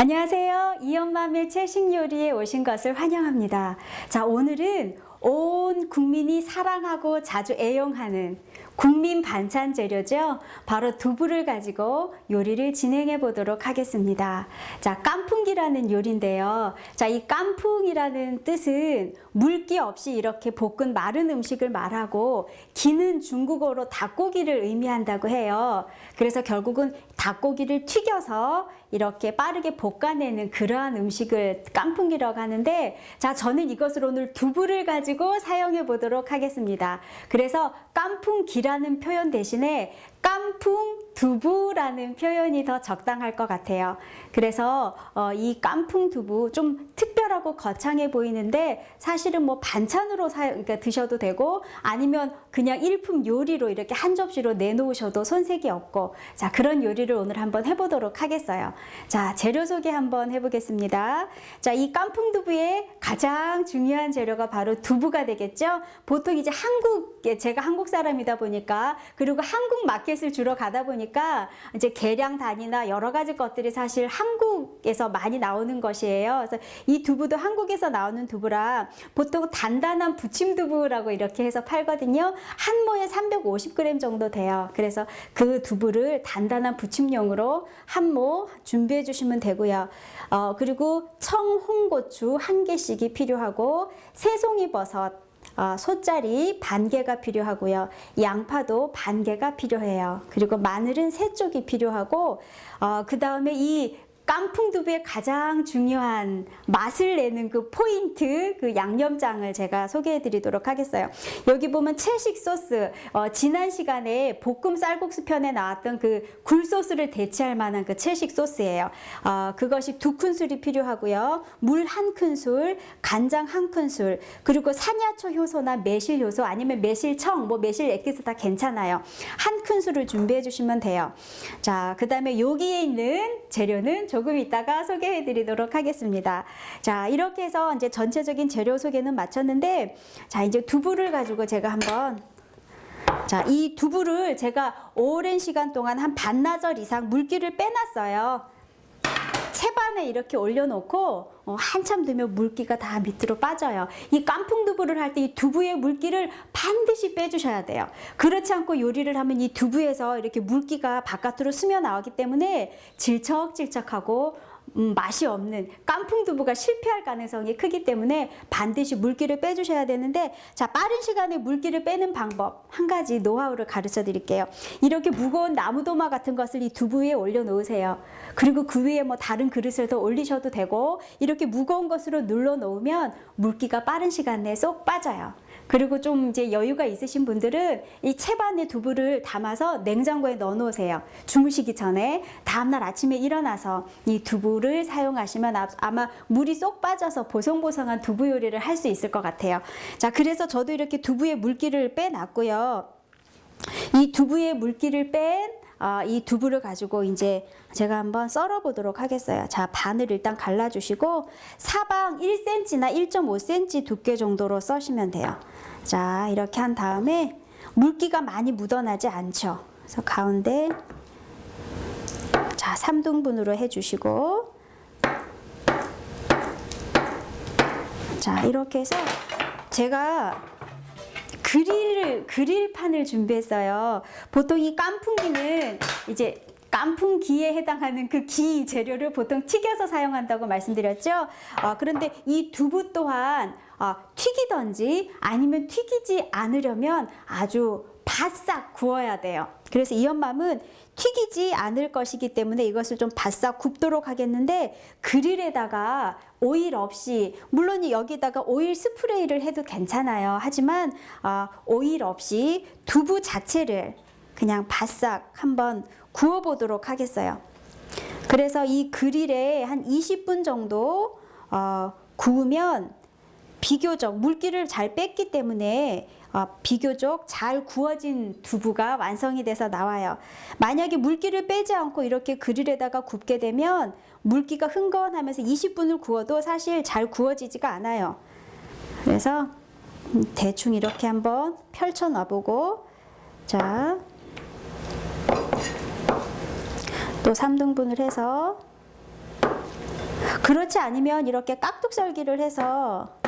안녕하세요. 이엄마의 채식 요리에 오신 것을 환영합니다. 자, 오늘은 온 국민이 사랑하고 자주 애용하는 국민 반찬 재료죠. 바로 두부를 가지고 요리를 진행해 보도록 하겠습니다. 자, 깐풍기라는 요리인데요. 자, 이 깐풍이라는 뜻은 물기 없이 이렇게 볶은 마른 음식을 말하고 기는 중국어로 닭고기를 의미한다고 해요. 그래서 결국은 닭고기를 튀겨서 이렇게 빠르게 볶아내는 그러한 음식을 깐풍기라고 하는데 자 저는 이것을 오늘 두부를 가지고 사용해 보도록 하겠습니다. 그래서 깐풍기라 는 표현 대신에 깐풍 두부라는 표현이 더 적당할 것 같아요. 그래서 어, 이 깐풍 두부 좀 특별하고 거창해 보이는데 사실은 뭐 반찬으로 사, 그러니까 드셔도 되고 아니면 그냥 일품 요리로 이렇게 한 접시로 내놓으셔도 손색이 없고 자 그런 요리를 오늘 한번 해보도록 하겠어요. 자 재료 소개 한번 해보겠습니다. 자이 깐풍 두부의 가장 중요한 재료가 바로 두부가 되겠죠. 보통 이제 한국에 제가 한국 사람이다 보니까 그리고 한국 마켓 을 주로 가다 보니까 이제 계량 단위나 여러 가지 것들이 사실 한국에서 많이 나오는 것이에요. 그래서 이 두부도 한국에서 나오는 두부라 보통 단단한 부침 두부라고 이렇게 해서 팔거든요. 한 모에 350g 정도 돼요. 그래서 그 두부를 단단한 부침용으로 한 모 준비해 주시면 되고요. 어, 그리고 청, 홍고추 한 개씩이 필요하고 새송이 버섯 어, 소짜리 반 개가 필요하고요. 양파도 반 개가 필요해요. 그리고 마늘은 세 쪽이 필요하고 어, 그 다음에 이 깐풍두부의 가장 중요한 맛을 내는 그 포인트, 그 양념장을 제가 소개해 드리도록 하겠어요. 여기 보면 채식 소스, 어, 지난 시간에 볶음 쌀국수 편에 나왔던 그 굴소스를 대체할 만한 그 채식 소스예요. 어, 그것이 두 큰술이 필요하고요. 물 한 큰술, 간장 한 큰술, 그리고 산야초 효소나 매실 효소 아니면 매실청, 뭐 매실 엑기스 다 괜찮아요. 한 큰술을 준비해 주시면 돼요. 자, 그 다음에 여기에 있는 재료는 조금 이따가 소개해 드리도록 하겠습니다. 자, 이렇게 해서 이제 전체적인 재료 소개는 마쳤는데, 자, 이제 두부를 가지고 제가 한번 자, 이 두부를 제가 오랜 시간 동안 한 반나절 이상 물기를 빼놨어요. 채반에 이렇게 올려놓고 어, 한참 되면 물기가 다 밑으로 빠져요. 이 깐풍 두부를 할 때 이 두부의 물기를 반드시 빼주셔야 돼요. 그렇지 않고 요리를 하면 이 두부에서 이렇게 물기가 바깥으로 스며 나오기 때문에 질척질척하고 음, 맛이 없는 깐풍 두부가 실패할 가능성이 크기 때문에 반드시 물기를 빼주셔야 되는데 자 빠른 시간에 물기를 빼는 방법 한 가지 노하우를 가르쳐 드릴게요. 이렇게 무거운 나무도마 같은 것을 이 두부 위에 올려 놓으세요. 그리고 그 위에 뭐 다른 그릇을 더 올리셔도 되고 이렇게 무거운 것으로 눌러 놓으면 물기가 빠른 시간 내에 쏙 빠져요. 그리고 좀 이제 여유가 있으신 분들은 이 채반에 두부를 담아서 냉장고에 넣어 놓으세요. 주무시기 전에 다음날 아침에 일어나서 이 두부를 사용하시면 아- 아마 물이 쏙 빠져서 보송보송한 두부 요리를 할 수 있을 것 같아요. 자, 그래서 저도 이렇게 두부의 물기를 빼놨고요. 이 두부의 물기를 뺀 아, 이 두부를 가지고 이제 제가 한번 썰어 보도록 하겠어요. 자, 반을 일단 갈라주시고 사방 1cm나 1.5cm 두께 정도로 써시면 돼요. 자, 이렇게 한 다음에 물기가 많이 묻어나지 않죠. 그래서 가운데 자, 3등분으로 해주시고 자, 이렇게 해서 제가 그릴 그릴판을 준비했어요. 보통 이 깐풍기는 이제 깐풍기에 해당하는 그 기 재료를 보통 튀겨서 사용한다고 말씀드렸죠. 어, 그런데 이 두부 또한 어, 튀기던지 아니면 튀기지 않으려면 아주 바싹 구워야 돼요. 그래서 이 엄맘은 튀기지 않을 것이기 때문에 이것을 좀 바싹 굽도록 하겠는데 그릴에다가 오일 없이 물론 여기다가 오일 스프레이를 해도 괜찮아요. 하지만 어, 오일 없이 두부 자체를 그냥 바싹 한번 구워 보도록 하겠어요. 그래서 이 그릴에 한 20분 정도 어, 구우면 비교적 물기를 잘 뺐기 때문에 어, 비교적 잘 구워진 두부가 완성이 돼서 나와요. 만약에 물기를 빼지 않고 이렇게 그릴에다가 굽게 되면 물기가 흥건하면서 20분을 구워도 사실 잘 구워지지가 않아요. 그래서 음, 대충 이렇게 한번 펼쳐 놔보고 자. 또 3등분을 해서 그렇지 않으면 이렇게 깍둑썰기를 해서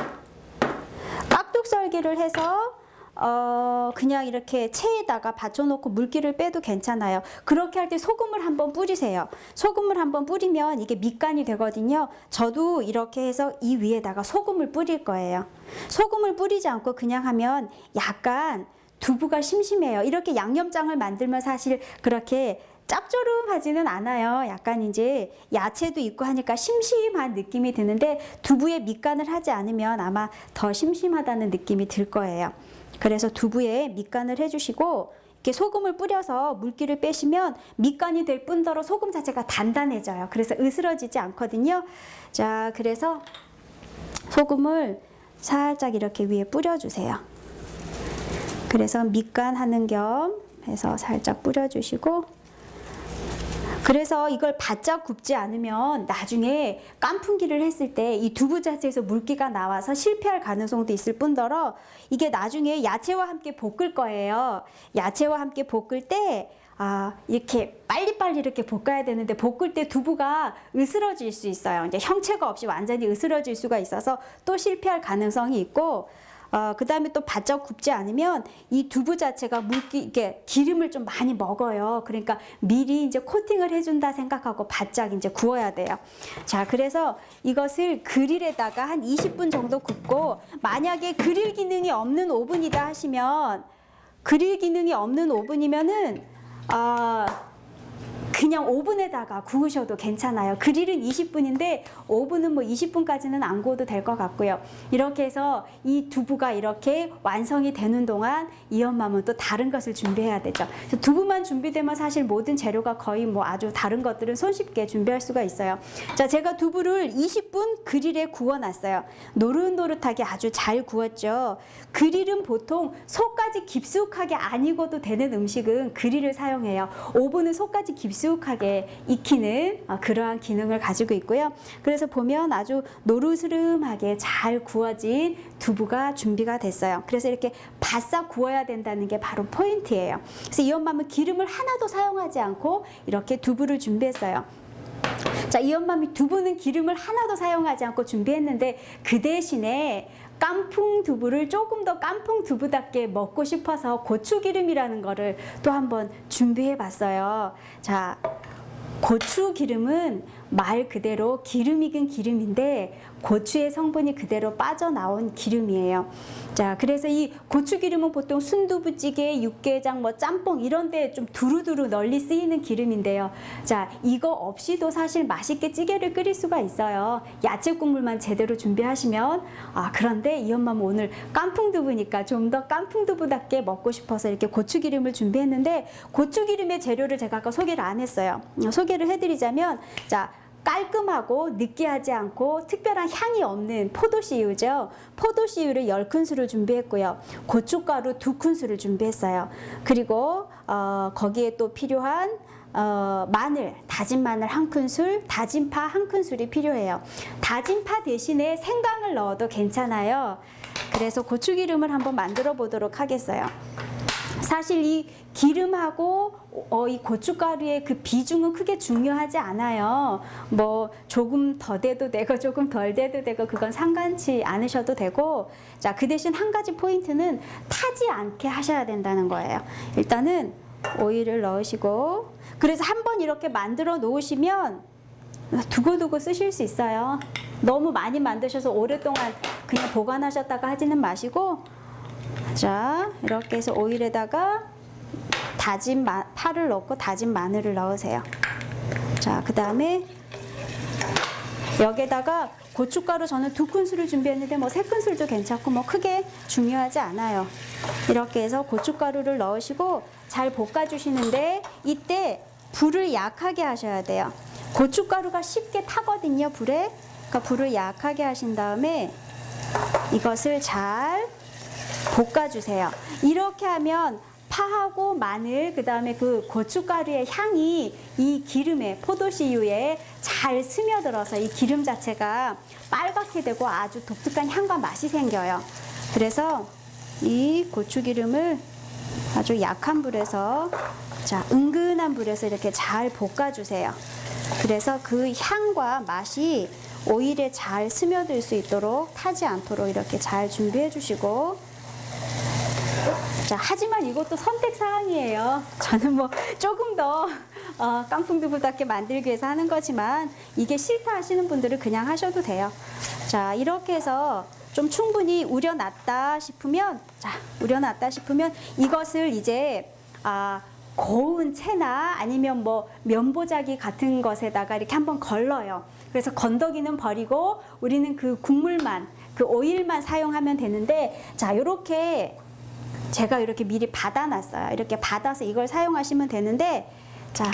깍둑썰기를 해서 어 그냥 이렇게 체에다가 받쳐놓고 물기를 빼도 괜찮아요. 그렇게 할 때 소금을 한번 뿌리세요. 소금을 한번 뿌리면 이게 밑간이 되거든요. 저도 이렇게 해서 이 위에다가 소금을 뿌릴 거예요. 소금을 뿌리지 않고 그냥 하면 약간 두부가 심심해요. 이렇게 양념장을 만들면 사실 그렇게 짭조름하지는 않아요. 약간 이제 야채도 있고 하니까 심심한 느낌이 드는데 두부에 밑간을 하지 않으면 아마 더 심심하다는 느낌이 들 거예요. 그래서 두부에 밑간을 해주시고 이렇게 소금을 뿌려서 물기를 빼시면 밑간이 될 뿐더러 소금 자체가 단단해져요. 그래서 으스러지지 않거든요. 자, 그래서 소금을 살짝 이렇게 위에 뿌려주세요. 그래서 밑간 하는 겸 해서 살짝 뿌려주시고 그래서 이걸 바짝 굽지 않으면 나중에 깐풍기를 했을 때 이 두부 자체에서 물기가 나와서 실패할 가능성도 있을 뿐더러 이게 나중에 야채와 함께 볶을 거예요. 야채와 함께 볶을 때 아, 이렇게 빨리빨리 이렇게 볶아야 되는데 볶을 때 두부가 으스러질 수 있어요. 이제 형체가 없이 완전히 으스러질 수가 있어서 또 실패할 가능성이 있고 어, 그 다음에 또 바짝 굽지 않으면 이 두부 자체가 물기, 이게 기름을 좀 많이 먹어요. 그러니까 미리 이제 코팅을 해준다 생각하고 바짝 이제 구워야 돼요. 자, 그래서 이것을 그릴에다가 한 20분 정도 굽고 만약에 그릴 기능이 없는 오븐이다 하시면 그릴 기능이 없는 오븐이면은 아, 그냥 오븐에다가 구우셔도 괜찮아요. 그릴은 20분인데 오븐은 뭐 20분까지는 안 구워도 될 것 같고요. 이렇게 해서 이 두부가 이렇게 완성이 되는 동안 이 엄마는 또 다른 것을 준비해야 되죠. 두부만 준비되면 사실 모든 재료가 거의 뭐 아주 다른 것들은 손쉽게 준비할 수가 있어요. 자, 제가 두부를 20분 그릴에 구워놨어요. 노릇노릇하게 아주 잘 구웠죠. 그릴은 보통 속까지 깊숙하게 안 익어도 되는 음식은 그릴을 사용해요. 오븐은 속까지 깊 숙하게 익히는 어, 그러한 기능을 가지고 있고요. 그래서 보면 아주 노르스름하게 잘 구워진 두부가 준비가 됐어요. 그래서 이렇게 바싹 구워야 된다는 게 바로 포인트예요. 그래서 이 엄마는 기름을 하나도 사용하지 않고 이렇게 두부를 준비했어요. 자, 이 엄마미 두부는 기름을 하나도 사용하지 않고 준비했는데 그 대신에 깐풍 두부를 조금 더 깐풍 두부답게 먹고 싶어서 고추 기름이라는 거를 또 한번 준비해 봤어요. 자, 고추 기름은 말 그대로 기름 익은 기름인데 고추의 성분이 그대로 빠져나온 기름이에요. 자, 그래서 이 고추 기름은 보통 순두부찌개, 육개장, 뭐 짬뽕 이런 데 좀 두루두루 널리 쓰이는 기름인데요. 자, 이거 없이도 사실 맛있게 찌개를 끓일 수가 있어요. 야채 국물만 제대로 준비하시면 아, 그런데 이 엄마는 오늘 깐풍 두부니까 좀 더 깐풍 두부답게 먹고 싶어서 이렇게 고추 기름을 준비했는데 고추 기름의 재료를 제가 아까 소개를 안 했어요. 어, 소개를 해 드리자면 자, 깔끔하고 느끼하지 않고 특별한 향이 없는 포도씨유죠. 포도씨유를 10큰술을 준비했고요. 고춧가루 2큰술을 준비했어요. 그리고 어, 거기에 또 필요한 어, 마늘, 다진 마늘 한 큰술, 다진 파 한 큰술이 필요해요. 다진 파 대신에 생강을 넣어도 괜찮아요. 그래서 고추기름을 한번 만들어 보도록 하겠어요. 사실 이 기름하고 어, 이 고춧가루의 그 비중은 크게 중요하지 않아요. 뭐 조금 더 돼도 되고 조금 덜 돼도 되고 그건 상관치 않으셔도 되고 자 그 대신 한 가지 포인트는 타지 않게 하셔야 된다는 거예요. 일단은 오일을 넣으시고 그래서 한 번 이렇게 만들어 놓으시면 두고두고 쓰실 수 있어요. 너무 많이 만드셔서 오랫동안 그냥 보관하셨다가 하지는 마시고 자, 이렇게 해서 오일에다가 다진 마, 파를 넣고 다진 마늘을 넣으세요. 자, 그 다음에 여기에다가 고춧가루 저는 두 큰술을 준비했는데 뭐 세 큰술도 괜찮고 뭐 크게 중요하지 않아요. 이렇게 해서 고춧가루를 넣으시고 잘 볶아주시는데 이때 불을 약하게 하셔야 돼요. 고춧가루가 쉽게 타거든요, 불에. 그러니까 불을 약하게 하신 다음에 이것을 잘 볶아주세요. 이렇게 하면 파하고 마늘 그다음에 그 고춧가루의 향이 이 기름에 포도씨유에 잘 스며들어서 이 기름 자체가 빨갛게 되고 아주 독특한 향과 맛이 생겨요. 그래서 이 고추기름을 아주 약한 불에서 자 은근한 불에서 이렇게 잘 볶아주세요. 그래서 그 향과 맛이 오일에 잘 스며들 수 있도록 타지 않도록 이렇게 잘 준비해 주시고 자, 하지만 이것도 선택 사항이에요. 저는 뭐 조금 더 어, 깐풍두부답게 만들기 위해서 하는 거지만 이게 싫다 하시는 분들은 그냥 하셔도 돼요. 자, 이렇게 해서 좀 충분히 우려놨다 싶으면 자, 우려놨다 싶으면 이것을 이제 아, 고운 채나 아니면 뭐 면보자기 같은 것에다가 이렇게 한번 걸러요. 그래서 건더기는 버리고 우리는 그 국물만 그 오일만 사용하면 되는데 자, 요렇게 제가 이렇게 미리 받아놨어요. 이렇게 받아서 이걸 사용하시면 되는데, 자,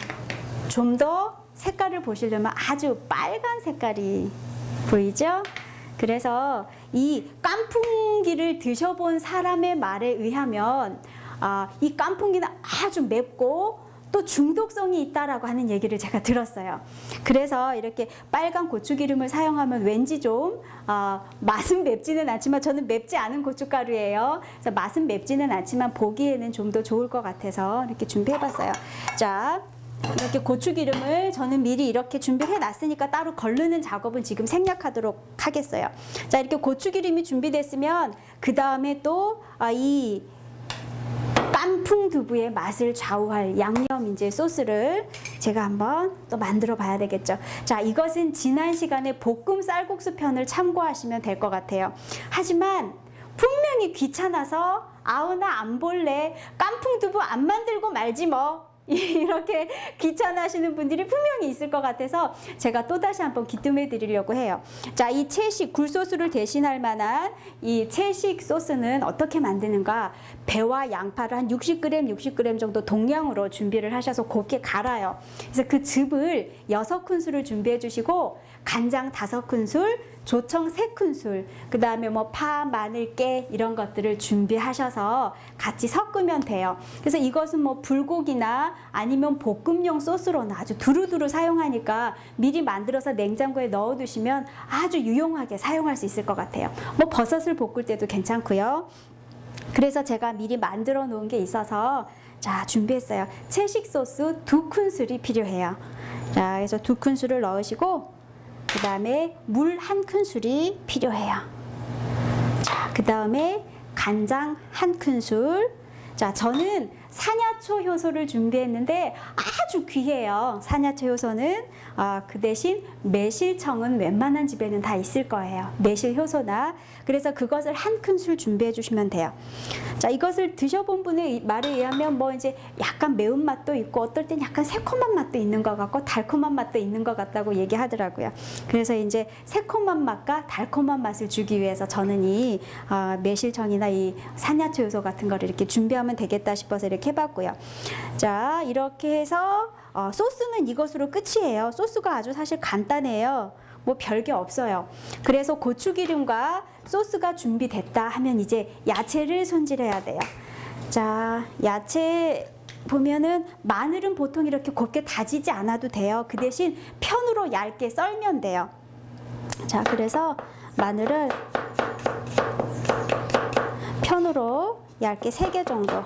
좀 더 색깔을 보시려면 아주 빨간 색깔이 보이죠? 그래서 이 깐풍기를 드셔본 사람의 말에 의하면, 아, 이 깐풍기는 아주 맵고 또 중독성이 있다라고 하는 얘기를 제가 들었어요. 그래서 이렇게 빨간 고추기름을 사용하면 왠지 좀 아, 맛은 맵지는 않지만 저는 맵지 않은 고춧가루예요. 그래서 맛은 맵지는 않지만 보기에는 좀 더 좋을 것 같아서 이렇게 준비해봤어요. 자. 이렇게 고추기름을 저는 미리 이렇게 준비해 놨으니까 따로 걸르는 작업은 지금 생략하도록 하겠어요. 자, 이렇게 고추기름이 준비됐으면 그 다음에 또이 깐풍 두부의 맛을 좌우할 양념 이제 소스를 제가 한번 또 만들어 봐야 되겠죠. 자, 이것은 지난 시간에 볶음 쌀국수 편을 참고하시면 될 것 같아요. 하지만 분명히 귀찮아서 아우나 안 볼래 깐풍 두부 안 만들고 말지 뭐 이렇게 귀찮아하시는 분들이 분명히 있을 것 같아서 제가 또 다시 한번 기뜸해 드리려고 해요. 자, 이 채식 굴소스를 대신할 만한 이 채식 소스는 어떻게 만드는가? 배와 양파를 한 60g, 60g 정도 동량으로 준비를 하셔서 곱게 갈아요. 그래서 그 즙을 6큰술을 준비해 주시고 간장 5큰술, 조청 3큰술, 그 다음에 뭐 파, 마늘, 깨 이런 것들을 준비하셔서 같이 섞으면 돼요. 그래서 이것은 뭐 불고기나 아니면 볶음용 소스로는 아주 두루두루 사용하니까 미리 만들어서 냉장고에 넣어두시면 아주 유용하게 사용할 수 있을 것 같아요. 뭐 버섯을 볶을 때도 괜찮고요. 그래서 제가 미리 만들어 놓은 게 있어서 자 준비했어요. 채식 소스 두 큰술이 필요해요. 자 그래서 두 큰술을 넣으시고 그 다음에 물 한 큰술이 필요해요. 자, 그 다음에 간장 한 큰술. 자, 저는 산야초 효소를 준비했는데 아주 귀해요. 산야초 효소는 아, 그 대신 매실청은 웬만한 집에는 다 있을 거예요. 매실 효소나 그래서 그것을 한 큰술 준비해 주시면 돼요. 자, 이것을 드셔본 분의 말에 의하면 뭐 이제 약간 매운 맛도 있고 어떨 땐 약간 새콤한 맛도 있는 것 같고 달콤한 맛도 있는 것 같다고 얘기하더라고요. 그래서 이제 새콤한 맛과 달콤한 맛을 주기 위해서 저는 이 아, 매실청이나 이 산야초 효소 같은 거를 이렇게 준비하면 되겠다 싶어서 이렇게 해봤고요. 자, 이렇게 해서 어, 소스는 이것으로 끝이에요. 소스가 아주 사실 간단해요. 뭐 별게 없어요. 그래서 고추기름과 소스가 준비됐다 하면 이제 야채를 손질해야 돼요. 자, 야채 보면은 마늘은 보통 이렇게 곱게 다지지 않아도 돼요. 그 대신 편으로 얇게 썰면 돼요. 자, 그래서 마늘을 편으로 얇게 3개 정도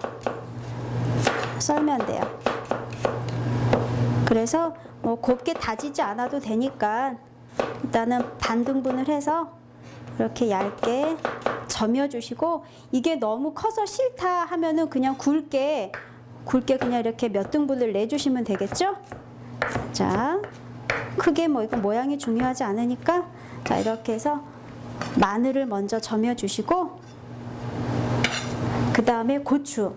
썰면 돼요. 그래서 뭐 곱게 다지지 않아도 되니까 일단은 반등분을 해서 이렇게 얇게 점여 주시고 이게 너무 커서 싫다 하면은 그냥 굵게 굵게 그냥 이렇게 몇 등분을 내 주시면 되겠죠? 자. 크게 뭐 이거 모양이 중요하지 않으니까 자, 이렇게 해서 마늘을 먼저 점여 주시고 그 다음에 고추.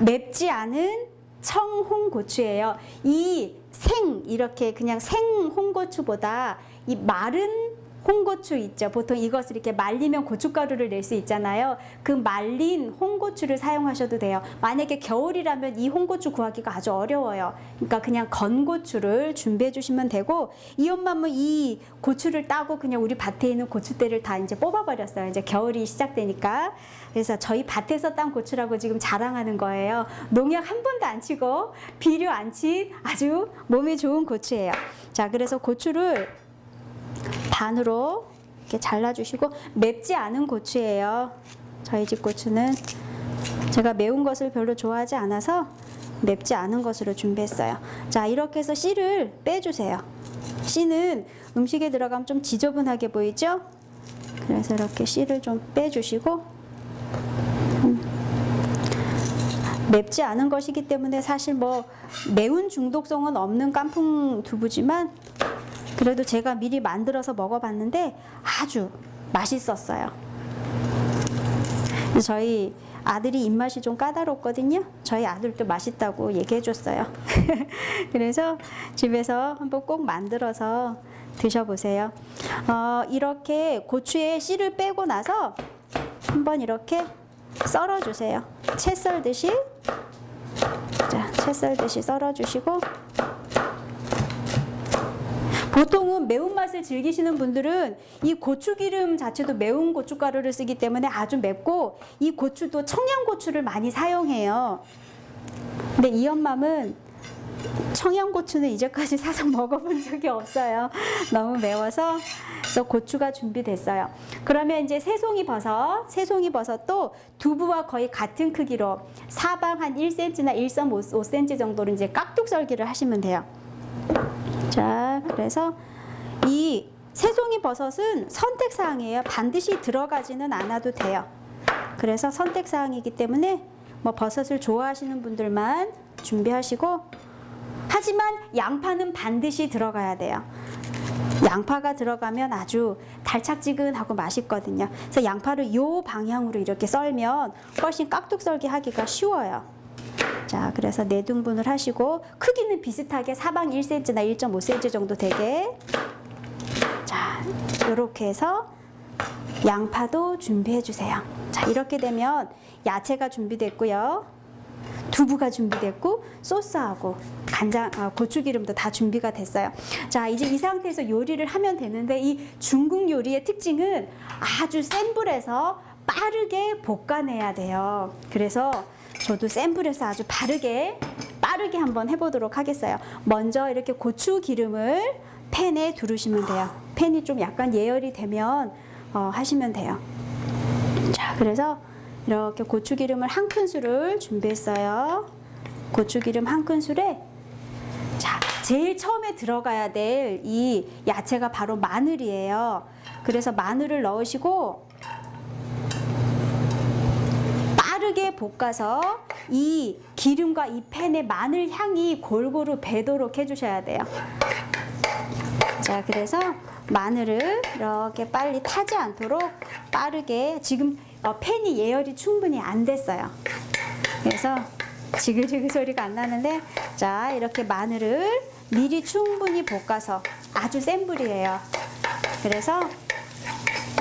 맵지 않은 청홍고추예요. 이 생 이렇게 그냥 생 홍고추보다 이 마른 홍고추 있죠. 보통 이것을 이렇게 말리면 고춧가루를 낼 수 있잖아요. 그 말린 홍고추를 사용하셔도 돼요. 만약에 겨울이라면 이 홍고추 구하기가 아주 어려워요. 그러니까 그냥 건고추를 준비해 주시면 되고 이 엄마는 이 고추를 따고 그냥 우리 밭에 있는 고추대를 다 이제 뽑아버렸어요. 이제 겨울이 시작되니까. 그래서 저희 밭에서 딴 고추라고 지금 자랑하는 거예요. 농약 한 번도 안 치고 비료 안 친 아주 몸에 좋은 고추예요. 자, 그래서 고추를 반으로 이렇게 잘라주시고 맵지 않은 고추예요. 저희 집 고추는 제가 매운 것을 별로 좋아하지 않아서 맵지 않은 것으로 준비했어요. 자, 이렇게 해서 씨를 빼주세요. 씨는 음식에 들어가면 좀 지저분하게 보이죠? 그래서 이렇게 씨를 좀 빼주시고 음, 맵지 않은 것이기 때문에 사실 뭐 매운 중독성은 없는 깐풍 두부지만 그래도 제가 미리 만들어서 먹어봤는데 아주 맛있었어요. 저희 아들이 입맛이 좀 까다롭거든요. 저희 아들도 맛있다고 얘기해줬어요. 그래서 집에서 한번 꼭 만들어서 드셔보세요. 어, 이렇게 고추에 씨를 빼고 나서 한번 이렇게 썰어주세요. 채 썰듯이. 자, 채 썰듯이 썰어주시고. 보통은 매운맛을 즐기시는 분들은 이 고추기름 자체도 매운 고춧가루를 쓰기 때문에 아주 맵고 이 고추도 청양고추를 많이 사용해요. 근데 이 엄맘은 청양고추는 이제까지 사서 먹어본 적이 없어요. 너무 매워서 그래서 고추가 준비됐어요. 그러면 이제 새송이 버섯, 새송이 버섯도 두부와 거의 같은 크기로 사방 한 1cm나 1.5cm 정도로 이제 깍둑 썰기를 하시면 돼요. 자, 그래서 이 새송이 버섯은 선택 사항이에요. 반드시 들어가지는 않아도 돼요. 그래서 선택 사항이기 때문에 뭐 버섯을 좋아하시는 분들만 준비하시고 하지만 양파는 반드시 들어가야 돼요. 양파가 들어가면 아주 달짝지근하고 맛있거든요. 그래서 양파를 요 방향으로 이렇게 썰면 훨씬 깍둑 썰기 하기가 쉬워요. 자, 그래서 네 등분을 하시고 크기는 비슷하게 사방 1cm나 1.5cm 정도 되게 자, 이렇게 해서 양파도 준비해 주세요. 자, 이렇게 되면 야채가 준비됐고요. 두부가 준비됐고 소스하고 간장, 아, 고추기름도 다 준비가 됐어요. 자, 이제 이 상태에서 요리를 하면 되는데 이 중국 요리의 특징은 아주 센 불에서 빠르게 볶아내야 돼요. 그래서 저도 센 불에서 아주 바르게 빠르게 한번 해보도록 하겠어요. 먼저 이렇게 고추 기름을 팬에 두르시면 돼요. 팬이 좀 약간 예열이 되면 어, 하시면 돼요. 자, 그래서 이렇게 고추 기름을 한 큰술을 준비했어요. 고추 기름 한 큰술에 자, 제일 처음에 들어가야 될 이 야채가 바로 마늘이에요. 그래서 마늘을 넣으시고 빠르게 볶아서 이 기름과 이 팬의 마늘 향이 골고루 배도록 해주셔야 돼요. 자, 그래서 마늘을 이렇게 빨리 타지 않도록 빠르게 지금 어, 팬이 예열이 충분히 안 됐어요. 그래서 지글지글 소리가 안 나는데 자 이렇게 마늘을 미리 충분히 볶아서 아주 센 불이에요. 그래서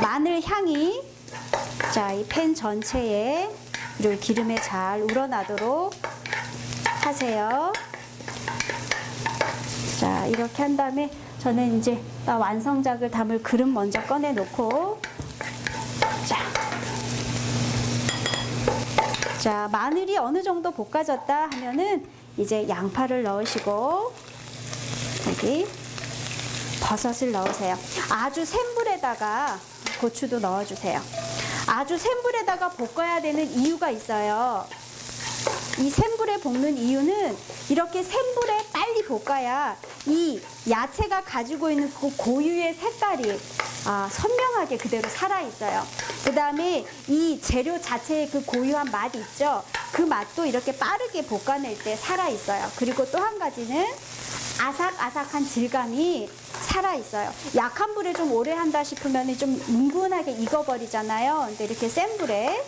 마늘 향이 자 이 팬 전체에 그리고 기름에 잘 우러나도록 하세요. 자 이렇게 한 다음에 저는 이제 완성작을 담을 그릇 먼저 꺼내 놓고 자, 자 마늘이 어느 정도 볶아졌다 하면은 이제 양파를 넣으시고 여기 버섯을 넣으세요. 아주 센 불에다가 고추도 넣어주세요. 아주 센 불에다가 볶아야 되는 이유가 있어요. 이 센 불에 볶는 이유는 이렇게 센 불에 빨리 볶아야 이 야채가 가지고 있는 그 고유의 색깔이 아, 선명하게 그대로 살아 있어요. 그 다음에 이 재료 자체의 그 고유한 맛 있죠. 그 맛도 이렇게 빠르게 볶아낼 때 살아 있어요. 그리고 또 한 가지는 아삭아삭한 질감이 살아 있어요. 약한 불에 좀 오래 한다 싶으면 좀 뭉근하게 익어버리잖아요. 근데 이렇게 센 불에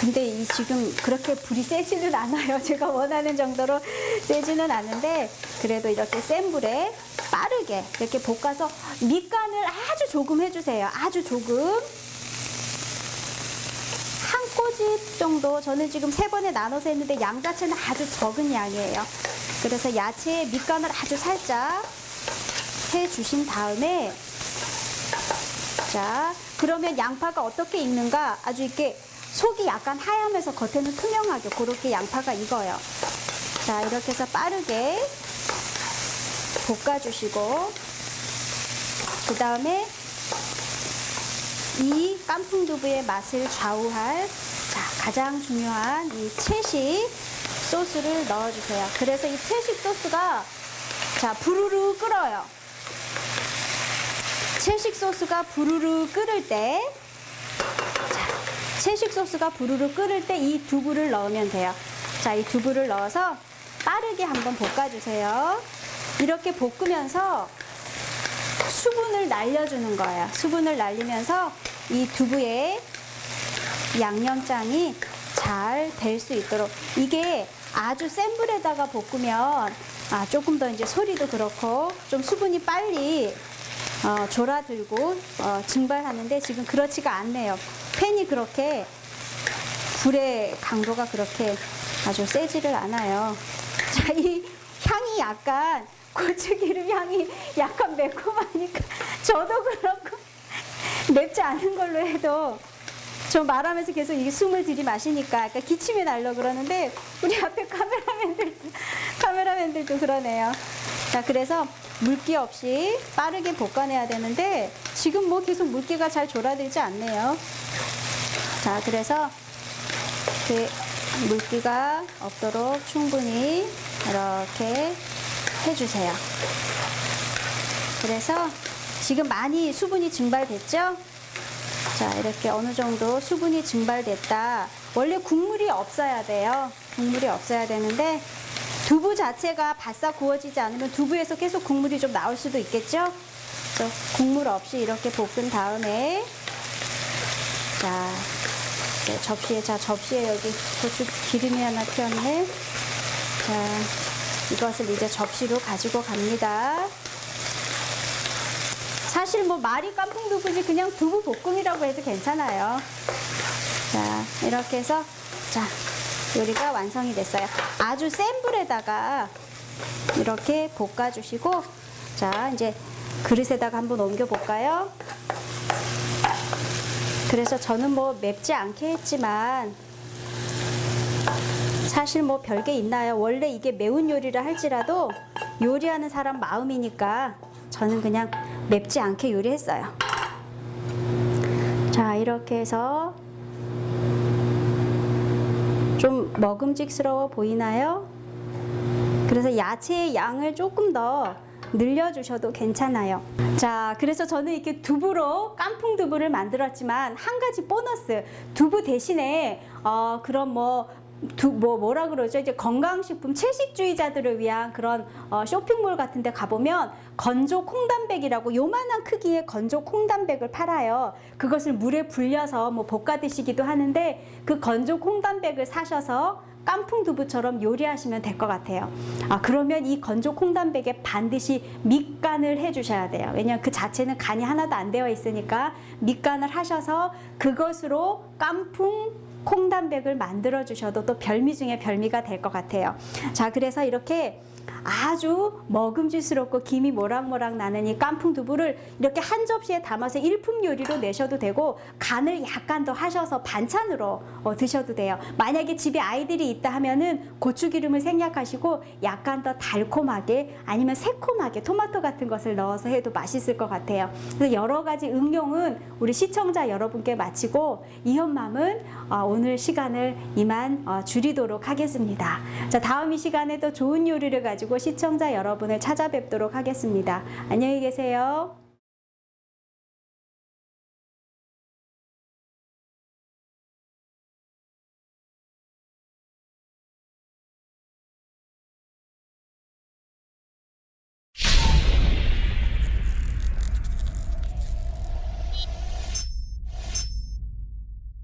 근데 이 지금 그렇게 불이 세지는 않아요. 제가 원하는 정도로 세지는 않은데 그래도 이렇게 센 불에 빠르게 이렇게 볶아서 밑간을 아주 조금 해주세요. 아주 조금 한 꼬집 정도 저는 지금 세 번에 나눠서 했는데 양 자체는 아주 적은 양이에요. 그래서 야채에 밑간을 아주 살짝 해 주신 다음에 자 그러면 양파가 어떻게 익는가 아주 이렇게 속이 약간 하얗면서 겉에는 투명하게 그렇게 양파가 익어요. 자, 이렇게 해서 빠르게 볶아주시고, 그 다음에 이 깐풍두부의 맛을 좌우할 자, 가장 중요한 이 채식 소스를 넣어주세요. 그래서 이 채식 소스가 자 부르르 끓어요. 채식 소스가 부르르 끓을 때, 자, 채식 소스가 부르르 끓을 때 이 두부를 넣으면 돼요. 자, 이 두부를 넣어서 빠르게 한번 볶아주세요. 이렇게 볶으면서 수분을 날려주는 거예요. 수분을 날리면서 이 두부에 양념장이 잘 될 수 있도록 이게 아주 센 불에다가 볶으면 아 조금 더 이제 소리도 그렇고 좀 수분이 빨리 어, 졸아들고 어, 증발하는데 지금 그렇지가 않네요. 팬이 그렇게 불의 강도가 그렇게 아주 세지를 않아요. 자, 이 향이 약간 고추기름 향이 약간 매콤하니까 저도 그렇고 맵지 않은 걸로 해도 저 말하면서 계속 이게 숨을 들이마시니까 약간 기침이 날려 그러는데 우리 앞에 카메라맨들도 카메라맨들도 그러네요. 자 그래서 물기 없이 빠르게 볶아내야 되는데 지금 뭐 계속 물기가 잘 졸아들지 않네요. 자 그래서 이렇게 물기가 없도록 충분히 이렇게 해주세요. 그래서 지금 많이 수분이 증발됐죠? 자, 이렇게 어느 정도 수분이 증발됐다. 원래 국물이 없어야 돼요. 국물이 없어야 되는데, 두부 자체가 바싹 구워지지 않으면 두부에서 계속 국물이 좀 나올 수도 있겠죠? 그래서 국물 없이 이렇게 볶은 다음에, 자, 이제 접시에, 자, 접시에 여기 고추 기름이 하나 튀었네. 자, 이것을 이제 접시로 가지고 갑니다. 사실 뭐 말이 깐풍 두부지 그냥 두부 볶음이라고 해도 괜찮아요. 자, 이렇게 해서 자, 요리가 완성이 됐어요. 아주 센 불에다가 이렇게 볶아 주시고 자, 이제 그릇에다가 한번 옮겨 볼까요? 그래서 저는 뭐 맵지 않게 했지만 사실 뭐 별게 있나요? 원래 이게 매운 요리를 할지라도 요리하는 사람 마음이니까 저는 그냥 맵지 않게 요리했어요. 자, 이렇게 해서 좀 먹음직스러워 보이나요? 그래서 야채의 양을 조금 더 늘려주셔도 괜찮아요. 자, 그래서 저는 이렇게 두부로 깐풍 두부를 만들었지만 한 가지 보너스 두부 대신에 어, 그런 뭐 두, 뭐, 뭐라 그러죠? 이제 건강식품 채식주의자들을 위한 그런 어, 쇼핑몰 같은 데 가보면 건조 콩단백이라고 요만한 크기의 건조 콩단백을 팔아요. 그것을 물에 불려서 뭐 볶아 드시기도 하는데 그 건조 콩단백을 사셔서 깐풍 두부처럼 요리하시면 될 것 같아요. 아, 그러면 이 건조 콩단백에 반드시 밑간을 해 주셔야 돼요. 왜냐하면 그 자체는 간이 하나도 안 되어 있으니까 밑간을 하셔서 그것으로 깐풍 콩단백을 만들어 주셔도 또 별미 중에 별미가 될 것 같아요. 자, 그래서 이렇게 아주 먹음직스럽고 김이 모락모락 나는 이 깐풍 두부를 이렇게 한 접시에 담아서 일품 요리로 내셔도 되고 간을 약간 더 하셔서 반찬으로 어, 드셔도 돼요. 만약에 집에 아이들이 있다 하면은 고추기름을 생략하시고 약간 더 달콤하게 아니면 새콤하게 토마토 같은 것을 넣어서 해도 맛있을 것 같아요. 그래서 여러 가지 응용은 우리 시청자 여러분께 마치고 이현맘은 어, 오늘 시간을 이만 어, 줄이도록 하겠습니다. 자, 다음 이 시간에 또 좋은 요리를 가지고 시청자 여러분을 찾아뵙도록 하겠습니다. 안녕히 계세요.